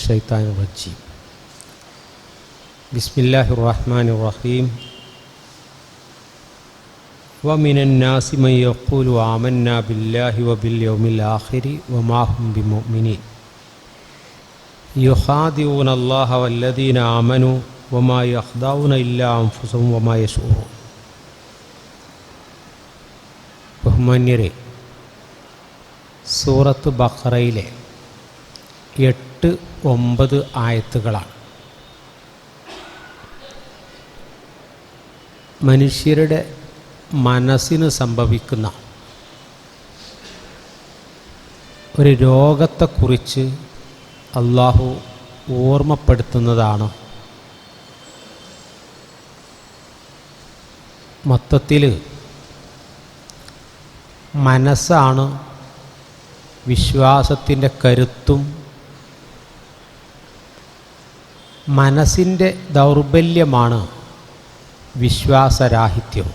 الشيطان الرجيم بسم الله الرحمن الرحيم ومن الناس من يقول آمنا بالله وباليوم الآخر وما هم بمؤمنين يخادعون الله والذين آمنوا وما يخدعون إلا أنفسهم وما يشعرون ബഹുമാന്യരെ സൂറത്ത് ബഖറയിലെ എട്ട് ഒമ്പത് ആയത്തുകളാണ്. മനുഷ്യരുടെ മനസ്സിന് സംഭവിക്കുന്ന ഒരു രോഗത്തെക്കുറിച്ച് അള്ളാഹു ഓർമ്മപ്പെടുത്തുന്നതാണ്. മൊത്തത്തിൽ മനസ്സാണ് വിശ്വാസത്തിന്റെ കരുത്തും മനസ്സിന്റെ ദൗർബല്യമാണ് വിശ്വാസരാഹിത്യം.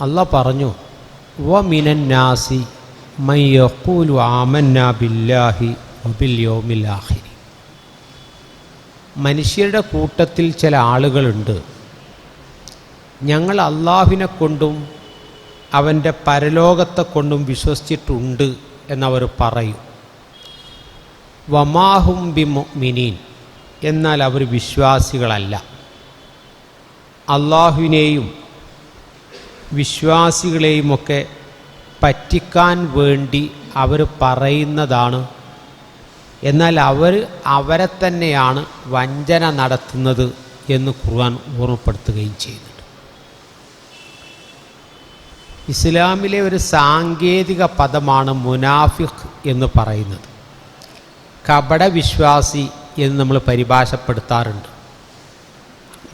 അല്ല പറഞ്ഞു വ മിനന്നാസി മയ്യക്കൂലു ആമന്ന ബില്ലാഹി ആഹിരി മനുഷ്യരുടെ കൂട്ടത്തിൽ ചില ആളുകളുണ്ട്. ഞങ്ങൾ അള്ളാഹുവിനെ കൊണ്ടും അവന്റെ പരലോകത്തെ കൊണ്ടും വിശ്വസിച്ചിട്ടുണ്ട് എന്നവർ പറയും. വമാഹും ബി മിനീൻ എന്നാൽ അവർ വിശ്വാസികളല്ല. അള്ളാഹുവിനെയും വിശ്വാസികളെയുമൊക്കെ പറ്റിക്കാൻ വേണ്ടി അവർ പറയുന്നതാണ്. എന്നാൽ അവർ അവരെ തന്നെയാണ് വഞ്ചന നടത്തുന്നത് എന്ന് ഖുർആൻ ഓർമ്മപ്പെടുത്തുകയും ചെയ്യുന്നുണ്ട്. ഇസ്ലാമിലെ ഒരു സാങ്കേതിക പദമാണ് മുനാഫിഖ് എന്ന് പറയുന്നത്. കപടവിശ്വാസി എന്ന് നമ്മൾ പരിഭാഷപ്പെടുത്താറുണ്ട്.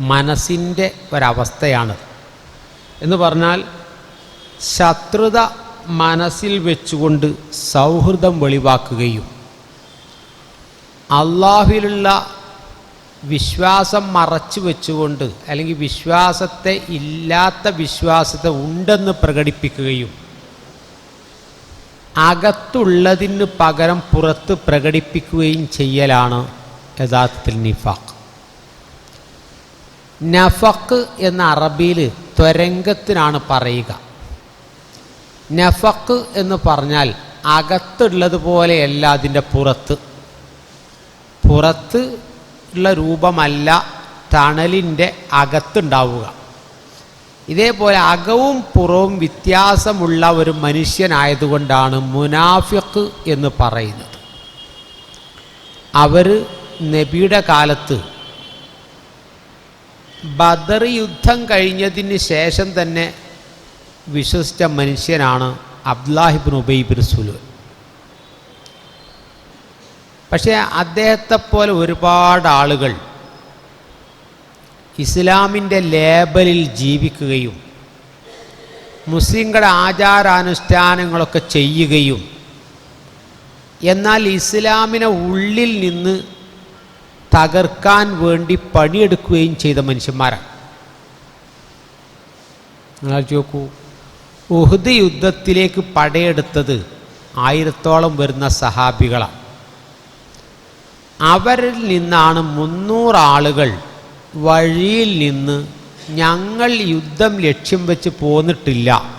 മനസ്സിന്റെ ഒരവസ്ഥയാണത്. എന്ന് പറഞ്ഞാൽ ശത്രുത മനസ്സിൽ വെച്ചുകൊണ്ട് സൗഹൃദം വെളിവാക്കുകയും അള്ളാഹുവിലുള്ള വിശ്വാസം മറച്ചു വെച്ചുകൊണ്ട് അല്ലെങ്കിൽ വിശ്വാസത്തെ ഇല്ലാത്ത വിശ്വാസത്തെ ഉണ്ടെന്ന് പ്രകടിപ്പിക്കുകയും അകത്തുള്ളതിന് പകരം പുറത്ത് പ്രകടിപ്പിക്കുകയും ചെയ്യലാണ് യഥാർത്ഥത്തിൽ നിഫാഖ്. നഫക്ക് എന്ന അറബിയിൽ ത്വരംഗത്തിനാണ് പറയുക. നഫക്ക് എന്ന് പറഞ്ഞാൽ അകത്തുള്ളതുപോലെയല്ല അതിന്റെ പുറത്ത്. പുറത്ത് ഉള്ള രൂപമല്ല ടണലിന്റെ അകത്തുണ്ടാവുക. ഇതേപോലെ അകവും പുറവും വ്യത്യാസമുള്ള ഒരു മനുഷ്യനായതുകൊണ്ടാണ് മുനാഫിഖ് എന്ന് പറയുന്നത്. അവർ നബിയുടെ കാലത്ത് ബദർ യുദ്ധം കഴിഞ്ഞതിന് ശേഷം തന്നെ വിശ്വസിച്ച മനുഷ്യനാണ് അബ്ദുല്ലാഹിബിൻ ഉബൈബിൻ സുലു പക്ഷേ അദ്ദേഹത്തെപ്പോലെ ഒരുപാട് ആളുകൾ ഇസ്ലാമിന്റെ ലേബലിൽ ജീവിക്കുകയും മുസ്ലിങ്ങളുടെ ആചാരാനുഷ്ഠാനങ്ങളൊക്കെ ചെയ്യുകയും എന്നാൽ ഇസ്ലാമിനെ ഉള്ളിൽ നിന്ന് തകർക്കാൻ വേണ്ടി പണിയെടുക്കുകയും ചെയ്ത മനുഷ്യന്മാരാണ്. നിങ്ങൾ നോക്കൂ ഉഹുദ് യുദ്ധത്തിലേക്ക് പടയെടുത്തത് ആയിരത്തോളം വരുന്ന സഹാബികളാണ്. അവരിൽ നിന്നാണ് മുന്നൂറ് ആളുകൾ വഴിയിൽ നിന്ന് ഞങ്ങൾ യുദ്ധം ലക്ഷ്യം വെച്ച് പോന്നിട്ടില്ല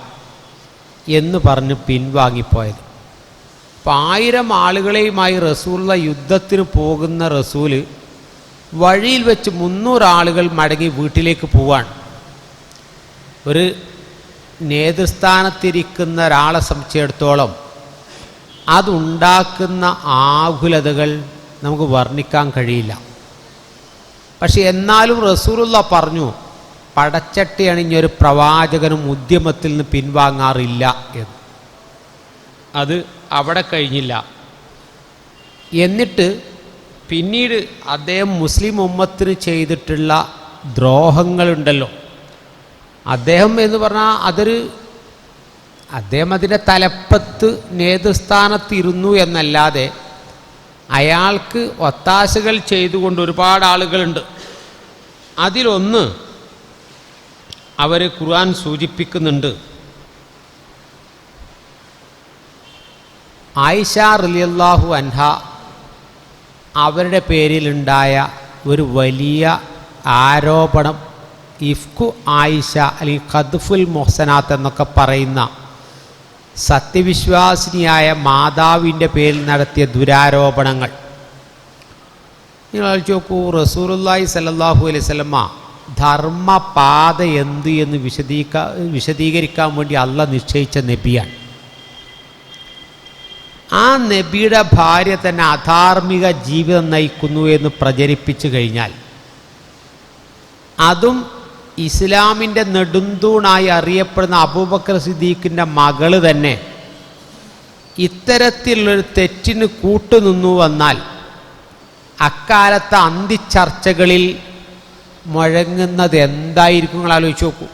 എന്ന് പറഞ്ഞ് പിൻവാങ്ങിപ്പോയത്. അപ്പം ആയിരം ആളുകളെയുമായി റസൂലുള്ള യുദ്ധത്തിന് പോകുന്ന റസൂൽ വഴിയിൽ വെച്ച് മുന്നൂറ് ആളുകൾ മടങ്ങി വീട്ടിലേക്ക് പോവാണ്. ഒരു നേതൃസ്ഥാനത്തിരിക്കുന്ന ഒരാളെ സംബന്ധിച്ചിടത്തോളം അതുണ്ടാക്കുന്ന ആകുലതകൾ നമുക്ക് വർണിക്കാൻ കഴിയില്ല. പക്ഷെ എന്നാലും റസൂലുള്ള പറഞ്ഞു പടച്ചട്ടി അണിഞ്ഞൊരു പ്രവാചകനും ഉദ്യമത്തിൽ നിന്ന് പിൻവാങ്ങാറില്ല എന്ന്. അത് അവിടെ കഴിഞ്ഞില്ല. എന്നിട്ട് പിന്നീട് അദ്ദേഹം മുസ്ലിം ഉമ്മത്തിന് ചെയ്തിട്ടുള്ള ദ്രോഹങ്ങളുണ്ടല്ലോ. അദ്ദേഹം എന്ന് പറഞ്ഞാൽ അതൊരു അദ്ദേഹം അതിന്റെ തലപ്പത്ത് നേതൃസ്ഥാനത്തിരുന്നു എന്നല്ലാതെ അയാൾക്ക് ഒത്താശകൾ ചെയ്തുകൊണ്ട് ഒരുപാട് ആളുകളുണ്ട്. അതിലൊന്ന് അവർ ഖുർആൻ സൂചിപ്പിക്കുന്നുണ്ട്. ആയിഷ റലിയല്ലാഹു അൻഹ അവരുടെ പേരിലുണ്ടായ ഒരു വലിയ ആരോപണം ഇഫ്കു ആയിഷ അല്ലെങ്കിൽ ഖദ്ഫുൽ മൊഹസനാത്ത് എന്നൊക്കെ പറയുന്ന സത്യവിശ്വാസിനിയായ മാതാവിന്റെ പേരിൽ നടത്തിയ ദുരാരോപണങ്ങൾ. നിങ്ങൾ നോക്കൂ റസൂറുല്ലായി സല്ലല്ലാഹു അലൈഹി സ്വലമ്മ ധർമ്മപാത എന്ത് എന്ന് വിശദീക വിശദീകരിക്കാൻ വേണ്ടി അല്ല നിശ്ചയിച്ച നബിയാണ്. ആ നബിയുടെ ഭാര്യ തന്നെ അധാർമിക ജീവിതം നയിക്കുന്നു എന്ന് പ്രചരിപ്പിച്ചു കഴിഞ്ഞാൽ അതും ഇസ്ലാമിന്റെ നെടുന്തൂണായി അറിയപ്പെടുന്ന അബൂബക്കർ സിദ്ദീഖിന്റെ മകൾ തന്നെ ഇത്തരത്തിലുള്ളൊരു തെറ്റിന് കൂട്ടുനിന്നു വന്നാൽ അക്കാലത്തെ അന്തിച്ചർച്ചകളിൽ മുഴങ്ങുന്നത് എന്തായിരിക്കും നിങ്ങൾ ആലോചിച്ച് നോക്കൂ.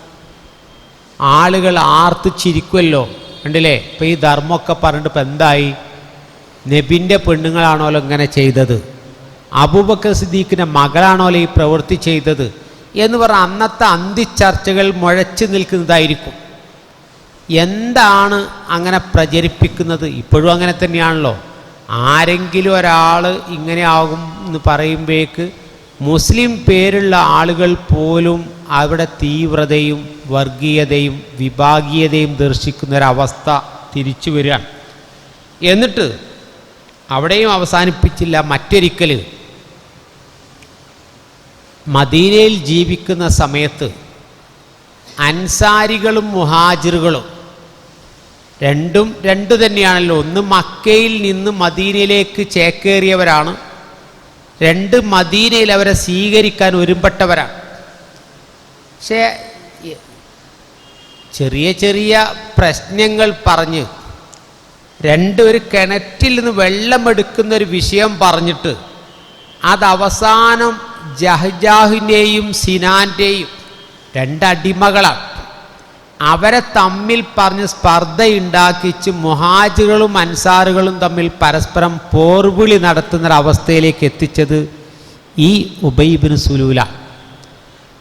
ആളുകൾ ആർത്ത് ചിരിക്കുമല്ലോ ഉണ്ടല്ലേ ഇപ്പം ഈ ധർമ്മമൊക്കെ പറഞ്ഞിട്ട് ഇപ്പം എന്തായി? നബിന്റെ പെണ്ണുങ്ങളാണോലോ ഇങ്ങനെ ചെയ്തത്? അബൂബക്കർ സിദ്ദീഖിന്റെ മകളാണോലോ ഈ പ്രവൃത്തി ചെയ്തത്? എന്ന് പറഞ്ഞ അന്നത്തെ അന്തിച്ചർച്ചകൾ മുഴച്ചു നിൽക്കുന്നതായിരിക്കും. എന്താണ് അങ്ങനെ പ്രചരിപ്പിക്കുന്നത്? ഇപ്പോഴും അങ്ങനെ തന്നെയാണല്ലോ. ആരെങ്കിലും ഒരാൾ ഇങ്ങനെ ആകും എന്ന് പറയുമ്പോഴേക്ക് മുസ്ലിം പേരുള്ള ആളുകൾ പോലും അവിടെ തീവ്രതയും വർഗീയതയും വിഭാഗീയതയും ദർശിക്കുന്ന ഒരവസ്ഥ തിരിച്ചു വരികയാണ്. എന്നിട്ട് അവിടെയും അവസാനിപ്പിച്ചില്ല മറ്റൊരിക്കൽ മദീനയിൽ ജീവിക്കുന്ന സമയത്ത് അൻസാരികളും മുഹാജിറുകളും രണ്ടും രണ്ടു തന്നെയാണല്ലോ. ഒന്ന് മക്കയിൽ നിന്ന് മദീനയിലേക്ക് ചേക്കേറിയവരാണ്. രണ്ട് മദീനയിൽ അവരെ സ്വീകരിക്കാൻ ഒരുമ്പെട്ടവരാണ്. പക്ഷേ ചെറിയ ചെറിയ പ്രശ്നങ്ങൾ പറഞ്ഞ് രണ്ട് ഒരു കിണറ്റിൽ നിന്ന് വെള്ളമെടുക്കുന്ന ഒരു വിഷയം പറഞ്ഞിട്ട് അത് അവസാനം ജഹജാഹിന്റെയും സിനാന്റെയും രണ്ടടിമകളാണ്. അവരെ തമ്മിൽ പറഞ്ഞ് സ്പർദ്ധയുണ്ടാക്കിച്ച് മുഹാജികളും അൻസാറുകളും തമ്മിൽ പരസ്പരം പോർവിളി നടത്തുന്നൊരവസ്ഥയിലേക്ക് എത്തിച്ചത് ഈ ഉബൈബിന് സുലൂല.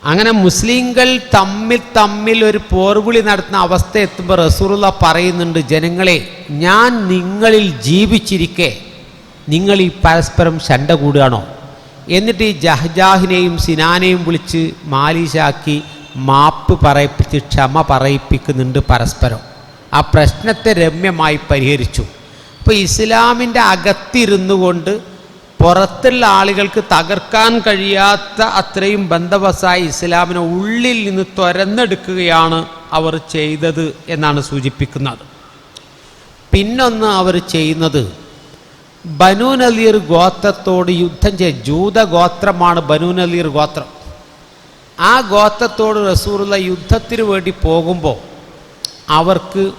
അങ്ങനെ മുസ്ലിങ്ങൾ തമ്മിൽ തമ്മിൽ ഒരു പോർവിളി നടത്തുന്ന അവസ്ഥ എത്തുമ്പോൾ റസൂറുള്ള പറയുന്നുണ്ട് ജനങ്ങളെ ഞാൻ നിങ്ങളിൽ ജീവിച്ചിരിക്കെ നിങ്ങൾ ഈ പരസ്പരം ശണ്ട കൂടുകയാണോ? എന്നിട്ട് ഈ ജഹ്ജാഹിനെയും സിനാനെയും വിളിച്ച് മാലിശാക്കി മാപ്പ് പറയിപ്പിച്ച് ക്ഷമ പറയിപ്പിക്കുന്നുണ്ട് പരസ്പരം. ആ പ്രശ്നത്തെ രമ്യമായി പരിഹരിച്ചു. അപ്പോൾ ഇസ്ലാമിന്റെ അകത്തിരുന്നു കൊണ്ട് പുറത്തുള്ള ആളുകൾക്ക് തകർക്കാൻ കഴിയാത്ത അത്രയും ബന്ധവസായി ഇസ്ലാമിനെ ഉള്ളിൽ നിന്ന് തുരന്നെടുക്കുകയാണ് അവർ ചെയ്തത് എന്നാണ് സൂചിപ്പിക്കുന്നത്. പിന്നൊന്ന് അവർ ചെയ്യുന്നത് ബനു നലീർ ഗോത്രത്തോട് യുദ്ധം ചെയ്യ ജൂത ഗോത്രമാണ് ബനു നലീർ ഗോത്രം. ആ ഗോത്രത്തോട് റസൂറുള്ള യുദ്ധത്തിന് വേണ്ടി പോകുമ്പോൾ അവർക്ക്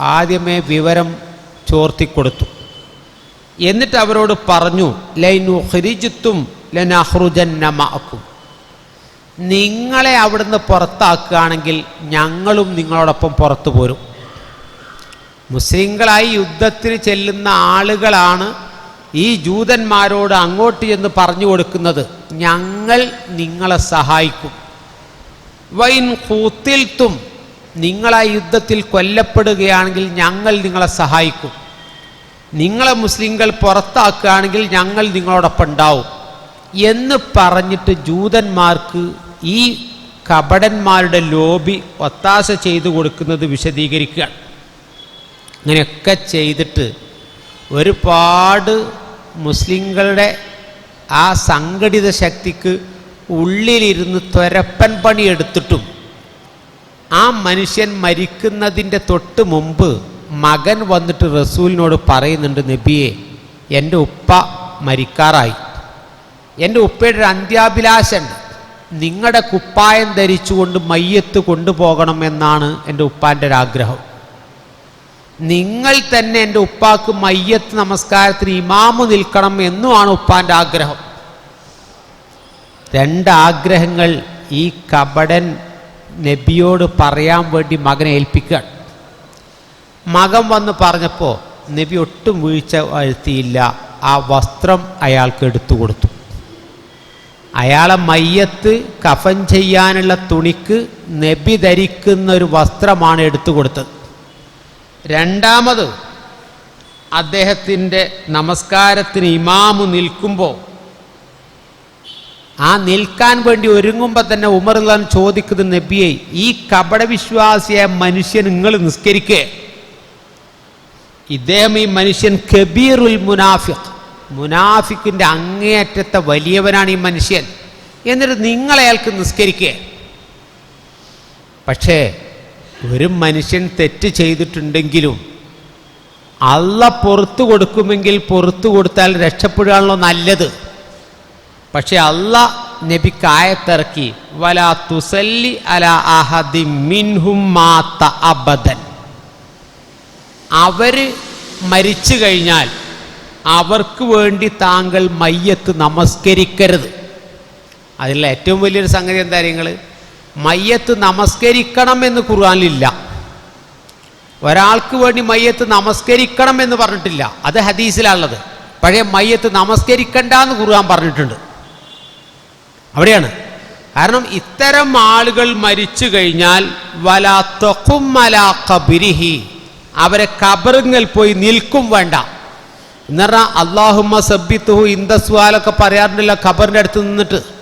ആദ്യമേ വിവരം ചോർത്തിക്കൊടുത്തു. എന്നിട്ട് അവരോട് പറഞ്ഞു ലൈനു ഹരിജിത്തും ലനഹ്റുജന്നമാക്കും നിങ്ങളെ അവിടുന്ന് പുറത്താക്കുകയാണെങ്കിൽ ഞങ്ങളും നിങ്ങളോടൊപ്പം പുറത്തു പോരും. മുസ്ലിങ്ങളായി യുദ്ധത്തിന് ചെല്ലുന്ന ആളുകളാണ് ഈ ജൂതന്മാരോട് അങ്ങോട്ട് എന്ന് പറഞ്ഞു കൊടുക്കുന്നത്. ഞങ്ങൾ നിങ്ങളെ സഹായിക്കും. വൈൻ കൂത്തിൽത്തും നിങ്ങളെ യുദ്ധത്തിൽ കൊല്ലപ്പെടുകയാണെങ്കിൽ ഞങ്ങൾ നിങ്ങളെ സഹായിക്കും. നിങ്ങളെ മുസ്ലിങ്ങൾ പുറത്താക്കുകയാണെങ്കിൽ ഞങ്ങൾ നിങ്ങളോടൊപ്പം ഉണ്ടാവും. എന്ന് പറഞ്ഞിട്ട് ജൂതന്മാർക്ക് ഈ കപടന്മാരുടെ ലോബി ഒത്താശ ചെയ്തു കൊടുക്കുന്നത് വിശദീകരിക്കുകയാണ്. അങ്ങനെയൊക്കെ ചെയ്തിട്ട് ഒരുപാട് മുസ്ലിങ്ങളുടെ ആ സംഘടിത ശക്തിക്ക് ഉള്ളിലിരുന്ന് ത്വരപ്പൻ പണിയെടുത്തിട്ടും ആ മനുഷ്യൻ മരിക്കുന്നതിന്റെ തൊട്ട് മുമ്പ് മകൻ വന്നിട്ട് റസൂലിനോട് പറയുന്നുണ്ട് നബിയെ എന്റെ ഉപ്പ മരിക്കാറായി. എന്റെ ഉപ്പയുടെ ഒരു അന്ത്യാഭിലാഷുണ്ട്. നിങ്ങളുടെ കുപ്പായം ധരിച്ചുകൊണ്ട് മയ്യത്ത് കൊണ്ടുപോകണം എന്നാണ് എന്റെ ഉപ്പാന്റെ ഒരു ആഗ്രഹം നിങ്ങൾ തന്നെ എന്റെ ഉപ്പാക്ക് മയ്യത്ത് നമസ്കാരത്തിന് ഇമാമ് നിൽക്കണം എന്നുമാണ് ഉപ്പാന്റെ ആഗ്രഹം. രണ്ട് ആഗ്രഹങ്ങൾ ഈ കപടൻ നബിയോട് പറയാൻ വേണ്ടി മകനെ ഏൽപ്പിക്കുകയാണ്. മകൻ വന്ന് പറഞ്ഞപ്പോൾ നബി ഒട്ടും വീഴ്ച വരുത്തിയില്ല. ആ വസ്ത്രം അയാൾക്ക് എടുത്തു കൊടുത്തു. അയാളെ മയ്യത്ത് കഫൻ ചെയ്യാനുള്ള തുണിക്ക് നബി ധരിക്കുന്ന ഒരു വസ്ത്രമാണ് എടുത്തു കൊടുത്തത്. രണ്ടാമത് അദ്ദേഹത്തിന്റെ നമസ്കാരത്തിന് ഇമാമു നിൽക്കുമ്പോൾ ആ നിൽക്കാൻ വേണ്ടി ഒരുങ്ങുമ്പോൾ തന്നെ ഉമർലാൻ ചോദിക്കുന്നത് ചോദിക്കുന്ന നബിയെ ഈ കപടവിശ്വാസിയായ മനുഷ്യൻ നിങ്ങൾ നിസ്കരിക്കേ? ഇദ്ദേഹം ഈ മനുഷ്യൻ കബീറുൽ മുനാഫിഖ്. മുനാഫിക്കിന്റെ അങ്ങേയറ്റത്തെ വലിയവനാണ് ഈ മനുഷ്യൻ. എന്നിട്ട് നിങ്ങളെ അയാൾക്ക് നിസ്കരിക്കേ? പക്ഷേ ഒരു മനുഷ്യൻ തെറ്റ് ചെയ്തിട്ടുണ്ടെങ്കിലും അള്ള പുറത്തു കൊടുക്കുമെങ്കിൽ പുറത്തു കൊടുത്താൽ രക്ഷപ്പെടുകയാണല്ലോ നല്ലത്. പക്ഷെ അല്ല നബിക്കായത്തിറക്കി വല തുസല്ലി അല അഹദി മിൻഹും മാത്ത അബദൻ അവർ മരിച്ചു കഴിഞ്ഞാൽ അവർക്ക് വേണ്ടി താങ്കൾ മയ്യത്ത് നമസ്കരിക്കരുത്. അതിലുള്ള ഏറ്റവും വലിയൊരു സംഗതി എന്താ നിങ്ങൾ മയ്യത്ത് നമസ്കരിക്കണം എന്ന് ഖുർആാനിലില്ല. ഒരാൾക്ക് വേണ്ടി മയ്യത്ത് നമസ്കരിക്കണം എന്ന് പറഞ്ഞിട്ടില്ല. അത് ഹദീസിലാണുള്ളത്. പഴയ മയ്യത്ത് നമസ്കരിക്കണ്ട എന്ന് ഖുർആൻ പറഞ്ഞിട്ടുണ്ട്. അവിടെയാണ്. കാരണം ഇത്തരം ആളുകൾ മരിച്ചു കഴിഞ്ഞാൽ വല തൊക്കുമല കബിരിഹി അവരെ കബറുങ്ങൽ പോയി നിൽക്കും വേണ്ട. എന്ന് പറഞ്ഞാൽ അള്ളാഹുമ്മ സബ്ബിത്തുഹു ഇന്ദസ്വാലൊക്കെ പറയാറുണ്ടല്ലോ ഖബറിന്റെ അടുത്ത് നിന്നിട്ട്.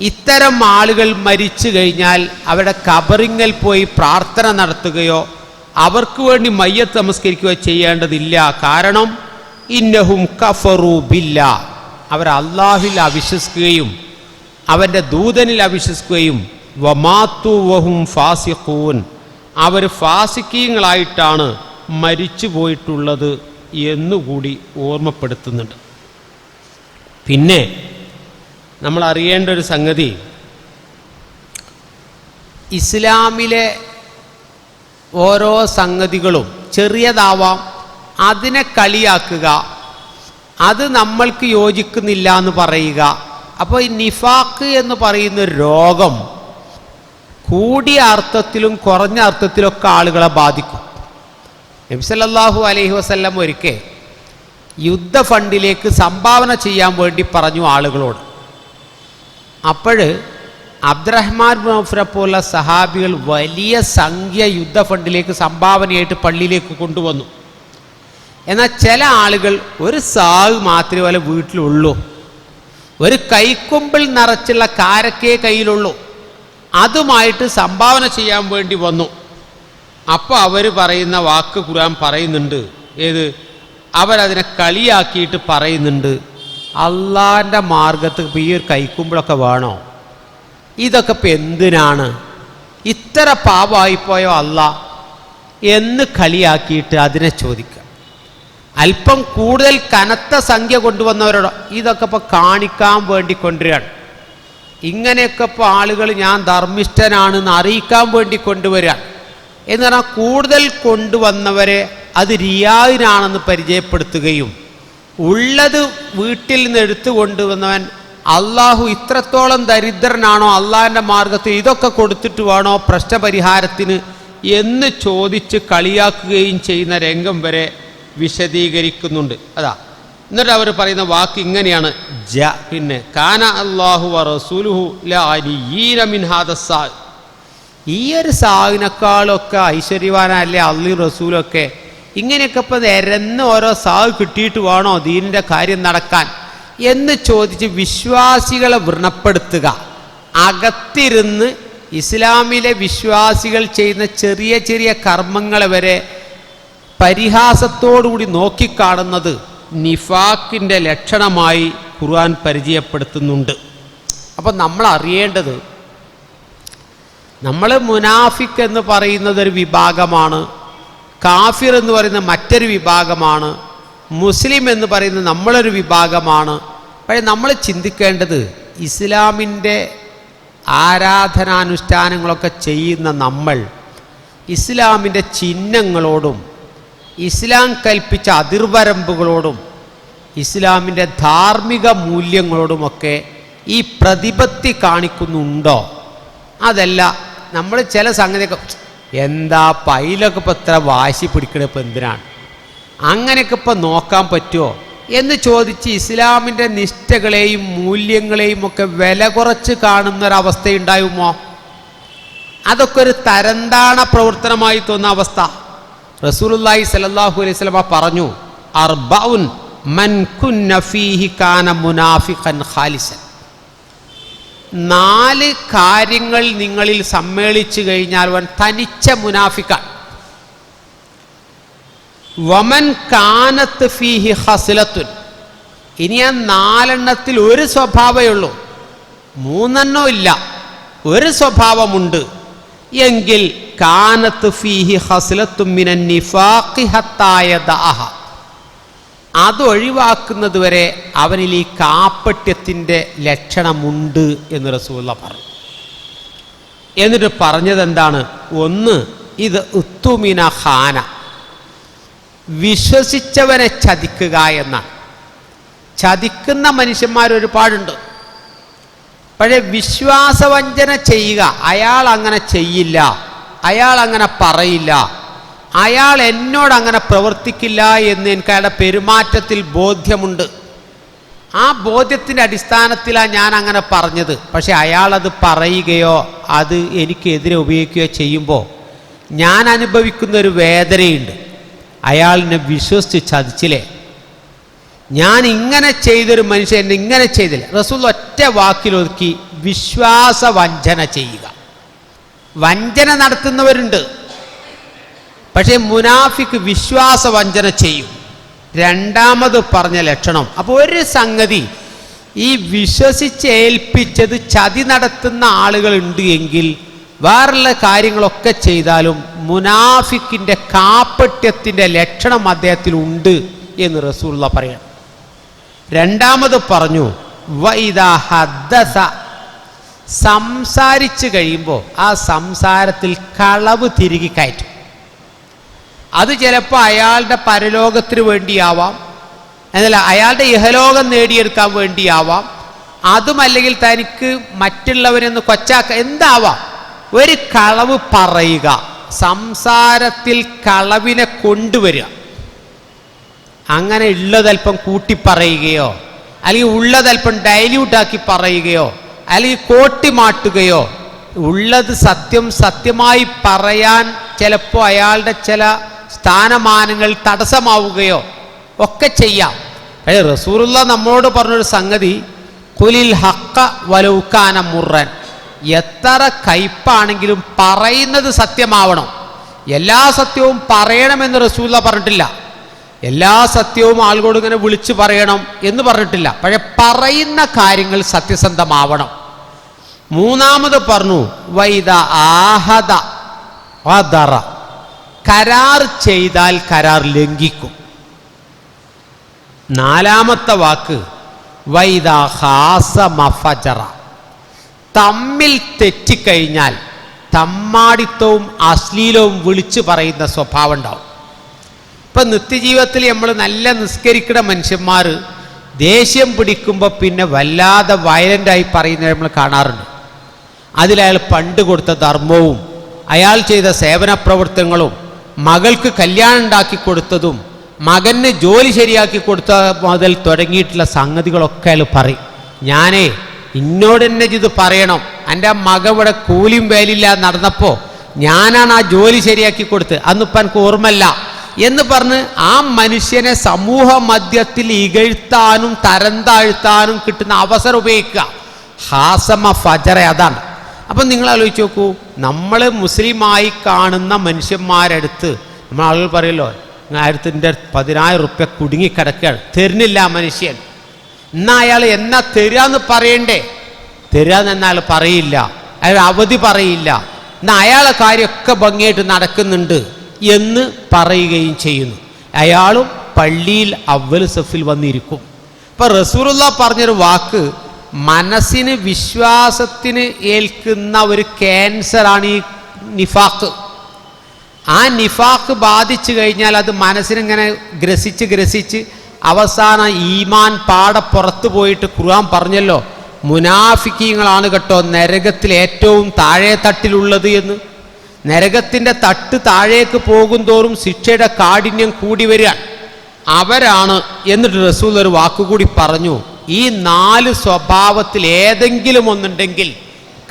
ഇത്തരം ആളുകൾ മരിച്ചു കഴിഞ്ഞാൽ അവരുടെ കബറിങ്ങൽ പോയി പ്രാർത്ഥന നടത്തുകയോ അവർക്ക് വേണ്ടി മയ്യത്ത് നമസ്കരിക്കുകയോ ചെയ്യേണ്ടതില്ല. കാരണം ഇന്നഹും കഫറു ബില്ല. അവർ അള്ളാഹിൽ അവിശ്വസിക്കുകയും അവന്റെ ദൂതനിൽ അവിശ്വസിക്കുകയും വമാത്തു വഹും ഫാസിഖൂൻ. അവർ ഫാസിക്കീങ്ങളായിട്ടാണ് മരിച്ചു പോയിട്ടുള്ളത് എന്നുകൂടി ഓർമ്മപ്പെടുത്തുന്നുണ്ട്. പിന്നെ നമ്മൾ അറിയേണ്ട ഒരു സംഗതി. ഇസ്ലാമിലെ ഓരോ സംഗതികളും ചെറിയതാവാം അതിനെ കളിയാക്കുക അത് നമ്മൾക്ക് യോജിക്കുന്നില്ല എന്ന് പറയുക. അപ്പോൾ ഈ നിഫാക്ക് എന്ന് പറയുന്ന രോഗം കൂടിയ അർത്ഥത്തിലും കുറഞ്ഞ അർത്ഥത്തിലൊക്കെ ആളുകളെ ബാധിക്കും. നബിസല്ലാഹു അലൈഹി വസ്ല്ലാം ഒരിക്കൽ യുദ്ധ ഫണ്ടിലേക്ക് സംഭാവന ചെയ്യാൻ വേണ്ടി പറഞ്ഞു ആളുകളോട്. അപ്പോൾ അബ്ദുറഹ്മാൻ മൗഫ്രെ പോലുള്ള സഹാബികൾ വലിയ സംഖ്യ യുദ്ധ ഫണ്ടിലേക്ക് സംഭാവനയായിട്ട് പള്ളിയിലേക്ക് കൊണ്ടുവന്നു. എന്നാൽ ചില ആളുകൾ ഒരു സാഗ് മാത്രമേ വല്ല വീട്ടിലുള്ളൂ. ഒരു കൈക്കൊമ്പിൽ നിറച്ചുള്ള കാരക്കേ കയ്യിലുള്ളൂ. അതുമായിട്ട് സംഭാവന ചെയ്യാൻ വേണ്ടി വന്നു. അപ്പോൾ അവർ പറയുന്ന വാക്ക് ഖുർആൻ പറയുന്നുണ്ട്. ഏത്? അവരതിനെ കളിയാക്കിയിട്ട് പറയുന്നുണ്ട്. അള്ളാന്റെ മാർഗത്ത് ഈ ഒരു കൈക്കുമ്പിളൊക്കെ വേണോ? ഇതൊക്കെ ഇപ്പം എന്തിനാണ്? ഇത്ര പാപമായിപ്പോയോ അല്ല? എന്ന് കളിയാക്കിയിട്ട് അതിനെ ചോദിക്കുക അല്പം കൂടുതൽ കനത്ത സംഖ്യ കൊണ്ടുവന്നവരോട് ഇതൊക്കെ ഇപ്പോൾ കാണിക്കാൻ വേണ്ടി കൊണ്ടുവരികയാണ് ഇങ്ങനെയൊക്കെ ഇപ്പോൾ ആളുകൾ ഞാൻ ധർമ്മിഷ്ഠനാണെന്ന് അറിയിക്കാൻ വേണ്ടി കൊണ്ടുവരികയാണ് എന്ന് പറഞ്ഞാൽ കൂടുതൽ കൊണ്ടുവന്നവരെ അത് റിയാദിനാണെന്ന് പരിചയപ്പെടുത്തുകയും ഉള്ളത് വീട്ടിൽ നിന്ന് എടുത്തു കൊണ്ടുവന്നവൻ അള്ളാഹു ഇത്രത്തോളം ദരിദ്രനാണോ അള്ളാഹിന്റെ മാർഗത്തിൽ ഇതൊക്കെ കൊടുത്തിട്ട് വേണോ പ്രശ്നപരിഹാരത്തിന് എന്ന് ചോദിച്ച് കളിയാക്കുകയും ചെയ്യുന്ന രംഗം വരെ വിശദീകരിക്കുന്നുണ്ട്. അതാ എന്നിട്ട് അവർ പറയുന്ന വാക്ക് ഇങ്ങനെയാണ്. ജ പിന്നെ കാന അള്ളാഹു റസൂലുഹു ഈ ഒരു സാഹിനേക്കാളൊക്കെ ഐശ്വര്യവാനല്ലേ അള്ളി റസൂലൊക്കെ? ഇങ്ങനെയൊക്കെ ഇപ്പം നിരന്ന് ഓരോ സാവ് കിട്ടിയിട്ട് വേണോ ദീനിന്റെ കാര്യം നടക്കാൻ? എന്ന് ചോദിച്ച് വിശ്വാസികളെ വ്രണപ്പെടുത്തുക. അകത്തിരുന്ന് ഇസ്ലാമിലെ വിശ്വാസികൾ ചെയ്യുന്ന ചെറിയ ചെറിയ കർമ്മങ്ങളെ വരെ പരിഹാസത്തോടുകൂടി നോക്കിക്കാണുന്നത് നിഫാക്കിന്റെ ലക്ഷണമായി ഖുർആൻ പരിചയപ്പെടുത്തുന്നുണ്ട്. അപ്പം നമ്മൾ അറിയേണ്ടത് നമ്മൾ മുനാഫിക് എന്ന് പറയുന്നത് ഒരു വിഭാഗമാണ്. കാഫിർ എന്ന് പറയുന്ന മറ്റൊരു വിഭാഗമാണ്. മുസ്ലിം എന്ന് പറയുന്ന നമ്മളൊരു വിഭാഗമാണ്. പക്ഷേ നമ്മൾ ചിന്തിക്കേണ്ടത് ഇസ്ലാമിന്റെ ആരാധനാനുഷ്ഠാനങ്ങളൊക്കെ ചെയ്യുന്ന നമ്മൾ ഇസ്ലാമിന്റെ ചിഹ്നങ്ങളോടും ഇസ്ലാം കൽപ്പിച്ച അതിർവരമ്പുകളോടും ഇസ്ലാമിന്റെ ധാർമ്മിക മൂല്യങ്ങളോടുമൊക്കെ ഈ പ്രതിപത്തി കാണിക്കുന്നുണ്ടോ? അതല്ല നമ്മൾ ചില സംഗതിയൊക്കെ എന്താ പൈലൊക്കെ ഇപ്പം ഇത്ര വാശി പിടിക്കണ ഇപ്പം എന്തിനാണ്? അങ്ങനെയൊക്കെ ഇപ്പം നോക്കാൻ പറ്റുമോ എന്ന് ചോദിച്ച് ഇസ്ലാമിന്റെ നിഷ്ഠകളെയും മൂല്യങ്ങളെയും ഒക്കെ വില കുറച്ച് കാണുന്ന ഒരവസ്ഥയുണ്ടാകുമോ അതൊക്കെ ഒരു തരന്താണ പ്രവർത്തനമായി തോന്നുന്ന അവസ്ഥ. റസൂലുല്ലാഹി സലല്ലാഹു അലൈഹി സ്വലമ പറഞ്ഞു അർബൗൻ മൻ കുന്ന ഫീഹി കാന മുനാഫിഖൻ ഖാലിസൻ. നാല് കാര്യങ്ങൾ നിങ്ങളിൽ സമ്മേളിച്ചു കഴിഞ്ഞാൽ അവൻ തനിച്ച മുനാഫിക്കാണ് വമൻ കാനത്ത് ഫീഹി ഹസിലത്തുൻ. ഇനി ആ നാലെണ്ണത്തിൽ ഒരു സ്വഭാവമേ ഉള്ളൂ. മൂന്നെണ്ണം ഇല്ല. ഒരു സ്വഭാവമുണ്ട്. എങ്കിൽ കാനത്ത് ഫീഹി ഹസിലത്തും മിനന്നിഫാഖി ഹത്തായ ദാഹ അത് ഒഴിവാക്കുന്നത് വരെ അവനിൽ ഈ കാപ്പട്യത്തിന്റെ ലക്ഷണമുണ്ട് എന്ന് റസൂള്ള പറഞ്ഞു. എന്നിട്ട് പറഞ്ഞത് എന്താണ്? ഒന്ന് ഇത് ഉത്തുമിന ഖാന. വിശ്വസിച്ചവനെ ചതിക്കുക എന്നാണ്. ചതിക്കുന്ന മനുഷ്യന്മാർ ഒരുപാടുണ്ട്. പക്ഷേ വിശ്വാസവഞ്ചന ചെയ്യുക അയാൾ അങ്ങനെ ചെയ്യില്ല അയാൾ അങ്ങനെ പറയില്ല അയാൾ എന്നോട് അങ്ങനെ പ്രവർത്തിക്കില്ല എന്ന് എനിക്ക് അയാളുടെ പെരുമാറ്റത്തിൽ ബോധ്യമുണ്ട്. ആ ബോധ്യത്തിന്റെ അടിസ്ഥാനത്തിലാണ് ഞാൻ അങ്ങനെ പറഞ്ഞത്. പക്ഷെ അയാളത് പറയുകയോ അത് എനിക്കെതിരെ ഉപയോഗിക്കുകയോ ചെയ്യുമ്പോൾ ഞാൻ അനുഭവിക്കുന്ന ഒരു വേദനയുണ്ട്. അയാളിനെ വിശ്വസിച്ച് ചതിച്ചില്ലേ? ഞാൻ ഇങ്ങനെ ചെയ്തൊരു മനുഷ്യൻ എന്നെ ഇങ്ങനെ ചെയ്തില്ല? റസൂൽ ഒറ്റ വാക്കിലൊതുക്കി വിശ്വാസ വഞ്ചന ചെയ്യുക. വഞ്ചന നടത്തുന്നവരുണ്ട്. പക്ഷേ മുനാഫിക്ക് വിശ്വാസവഞ്ചന ചെയ്യും. രണ്ടാമത് പറഞ്ഞ ലക്ഷണം. അപ്പോൾ ഒരു സംഗതി ഈ വിശ്വസിച്ച് ഏൽപ്പിച്ചത് ചതി നടത്തുന്ന ആളുകളുണ്ട് എങ്കിൽ വേറുള്ള കാര്യങ്ങളൊക്കെ ചെയ്താലും മുനാഫിക്കിന്റെ കാപ്പട്യത്തിന്റെ ലക്ഷണം അദ്ദേഹത്തിൽ ഉണ്ട് എന്ന് റസൂള്ള പറയണം. രണ്ടാമത് പറഞ്ഞു സംസാരിച്ചു കഴിയുമ്പോൾ ആ സംസാരത്തിൽ കളവ് തിരികെ കയറ്റും. അത് ചിലപ്പോൾ അയാളുടെ പരലോകത്തിന് വേണ്ടിയാവാം. എന്നല്ല അയാളുടെ ഇഹലോകം നേടിയെടുക്കാൻ വേണ്ടിയാവാം. അതുമല്ലെങ്കിൽ തനിക്ക് മറ്റുള്ളവരെന്ന് കൊച്ചാക്ക എന്താവാം? ഒരു കളവ് പറയുക. സംസാരത്തിൽ കളവിനെ കൊണ്ടുവരിക. അങ്ങനെ ഉള്ളതല്പം കൂട്ടി പറയുകയോ അല്ലെങ്കിൽ ഉള്ളതല്പം ഡൈല്യൂട്ടാക്കി പറയുകയോ അല്ലെങ്കിൽ കോട്ടി മാട്ടുകയോ ഉള്ളത് സത്യം സത്യമായി പറയാൻ ചിലപ്പോൾ അയാളുടെ ചില സ്ഥാനമാനങ്ങൾ തടസ്സമാവുകയോ ഒക്കെ ചെയ്യാം. അതെ റസൂറുള്ള നമ്മോട് പറഞ്ഞൊരു സംഗതി കുലിൽ ഹക്ക വലൗക്കാന മുറൻ. എത്ര കയ്പാണെങ്കിലും പറയുന്നത് സത്യമാവണം. എല്ലാ സത്യവും പറയണമെന്ന് റസൂല്ല പറഞ്ഞിട്ടില്ല. എല്ലാ സത്യവും ആളുകളോട് ഇങ്ങനെ വിളിച്ചു പറയണം എന്ന് പറഞ്ഞിട്ടില്ല. പക്ഷെ പറയുന്ന കാര്യങ്ങൾ സത്യസന്ധമാവണം. മൂന്നാമത് പറഞ്ഞു വൈദ ആഹദ വദറ. കരാർ ചെയ്താൽ കരാർ ലംഘിക്കും. നാലാമത്തെ വാക്ക് വൈദാഹാസമഫജറ ഹാസ മഫജറ. തമ്മിൽ തെറ്റിക്കഴിഞ്ഞാൽ തമ്മാടിത്തവും അശ്ലീലവും വിളിച്ചു പറയുന്ന സ്വഭാവം ഉണ്ടാവും. ഇപ്പം നിത്യജീവിതത്തിൽ നമ്മൾ നല്ല നിസ്കരിക്കുന്ന മനുഷ്യന്മാർ ദേഷ്യം പിടിക്കുമ്പോൾ പിന്നെ വല്ലാതെ വയലന്റായി പറയുന്നത് നമ്മൾ കാണാറുണ്ട്. അതിലയാൾ പണ്ട് കൊടുത്ത ധർമ്മവും അയാൾ ചെയ്ത സേവന പ്രവർത്തനങ്ങളും മകൾക്ക് കല്യാണം ഉണ്ടാക്കി കൊടുത്തതും മകന് ജോലി ശരിയാക്കി കൊടുത്ത മുതൽ തുടങ്ങിയിട്ടുള്ള സംഗതികളൊക്കെ അയാൾ പറയും. ഞാനേ ഇന്നോട് തന്നെ ഇത് പറയണം. എന്റെ മക ഇവിടെ കൂലിയും വേലില്ല നടന്നപ്പോൾ ഞാനാണ് ആ ജോലി ശരിയാക്കി കൊടുത്ത് അന്നിപ്പം എനിക്ക് ഓർമ്മല്ല എന്ന് പറഞ്ഞ് ആ മനുഷ്യനെ സമൂഹ മധ്യത്തിൽ ഇകഴ്ത്താനും തരം താഴ്ത്താനും കിട്ടുന്ന അവസരം ഉപയോഗിക്കുക. ഹാസമ ഫജറ അതാണ്. അപ്പം നിങ്ങൾ ആലോചിച്ച് നോക്കൂ നമ്മൾ മുസ്ലിമായി കാണുന്ന മനുഷ്യന്മാരടുത്ത് നമ്മൾ ആളുകൾ പറയല്ലോ ആയിരത്തിന്റെ പതിനായിരം റുപ്യ കുടുങ്ങിക്കിടക്കുകയാണ് തരുന്നില്ല മനുഷ്യൻ. എന്നാ അയാൾ എന്നാ തരാന്ന് പറയണ്ടേ? തരാന്ന് എന്നാൽ പറയില്ല അയാൾ അവധി പറയില്ല. എന്നാ അയാളെ കാര്യമൊക്കെ ഭംഗിയായിട്ട് നടക്കുന്നുണ്ട് എന്ന് പറയുകയും ചെയ്യുന്നു. അയാളും പള്ളിയിൽ അവൽ സഫിൽ വന്നിരിക്കും. ഇപ്പൊ റസൂറുള്ള പറഞ്ഞൊരു വാക്ക് മനസ്സിന് വിശ്വാസത്തിന് ഏൽക്കുന്ന ഒരു ക്യാൻസറാണ് ഈ നിഫാക്ക് ആ നിഫാക്ക് ബാധിച്ചു കഴിഞ്ഞാൽ അത് മനസ്സിനിങ്ങനെ ഗ്രസിച്ച് ഗ്രസിച്ച് അവസാന ഈമാൻ പാടെ പുറത്തു പോയിട്ട് ഖുർആൻ പറഞ്ഞല്ലോ മുനാഫിക്കീങ്ങളാണ് കേട്ടോ നരകത്തിൽ ഏറ്റവും താഴെ തട്ടിലുള്ളത് എന്ന്. നരകത്തിന്റെ തട്ട് താഴേക്ക് പോകും തോറും ശിക്ഷയുടെ കാഠിന്യം കൂടി വരിക. അവരാണ് എന്നിട്ട് റസൂൽ ഒരു വാക്കുകൂടി പറഞ്ഞു. ഈ നാല് സ്വഭാവത്തിൽ ഏതെങ്കിലും ഒന്നുണ്ടെങ്കിൽ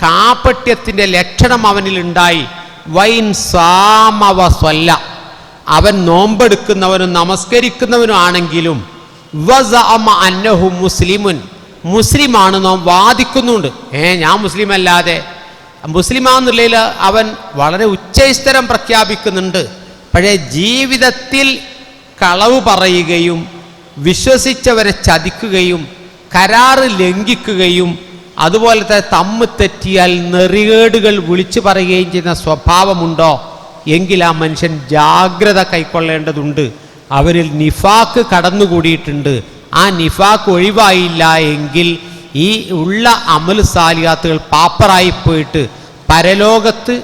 കാപ്പട്യത്തിന്റെ ലക്ഷണം അവനിൽ ഉണ്ടായി. വൈൻ സാമവ സ്വല്ല. അവൻ നോമ്പെടുക്കുന്നവനും നമസ്കരിക്കുന്നവനും ആണെങ്കിലും അന്നഹു മുസ്ലിമുൻ. മുസ്ലിമാണ് നാം വാദിക്കുന്നുണ്ട്. ഏ ഞാൻ മുസ്ലിം അല്ലാതെ മുസ്ലിമാന്നുള്ളതിൽ അവൻ വളരെ ഉച്ചൈസ്തരം പ്രഖ്യാപിക്കുന്നുണ്ട്. പക്ഷേ ജീവിതത്തിൽ കളവ് പറയുകയും വിശ്വസിച്ചവരെ ചതിക്കുകയും കരാറ് ലംഘിക്കുകയും അതുപോലത്തെ തമ്മ് തെറ്റിയാൽ നെറികേടുകൾ വിളിച്ചു പറയുകയും ചെയ്യുന്ന സ്വഭാവമുണ്ടോ? എങ്കിൽ ആ മനുഷ്യൻ ജാഗ്രത കൈക്കൊള്ളേണ്ടതുണ്ട്. അവരിൽ നിഫാക്ക് കടന്നുകൂടിയിട്ടുണ്ട്. ആ നിഫാക്ക് ഒഴിവായില്ല എങ്കിൽ ഈ ഉള്ള അമൽ സാലിയാത്തുകൾ പാപ്പറായി പോയിട്ട് പരലോകത്ത്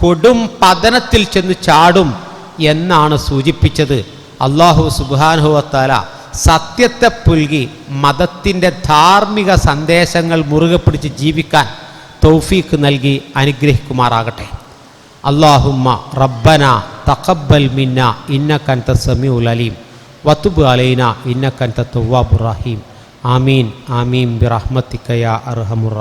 കൊടും പതനത്തിൽ ചെന്ന് ചാടും എന്നാണ് സൂചിപ്പിച്ചത്. അള്ളാഹു സുബാനുഹത്താല സത്യത്തെ പുൽകി മതത്തിന്റെ ധാർമ്മിക സന്ദേശങ്ങൾ മുറുകെ പിടിച്ച് ജീവിക്കാൻ തൗഫീഖ് നൽകി അനുഗ്രഹിക്കുമാറാകട്ടെ. അള്ളാഹുമ്മ റബ്ബന തഖബ്ബൽ മിന്ന ഇന്നക്കൻത സമീഉൽ അലീം. വത്തുബ് അലൈന ഇന്നക്കൻത തവ്വാബുർ റഹീം. ആമീൻ ആമീൻ ബിറഹ്മത്തിക്കയ അർഹമുർ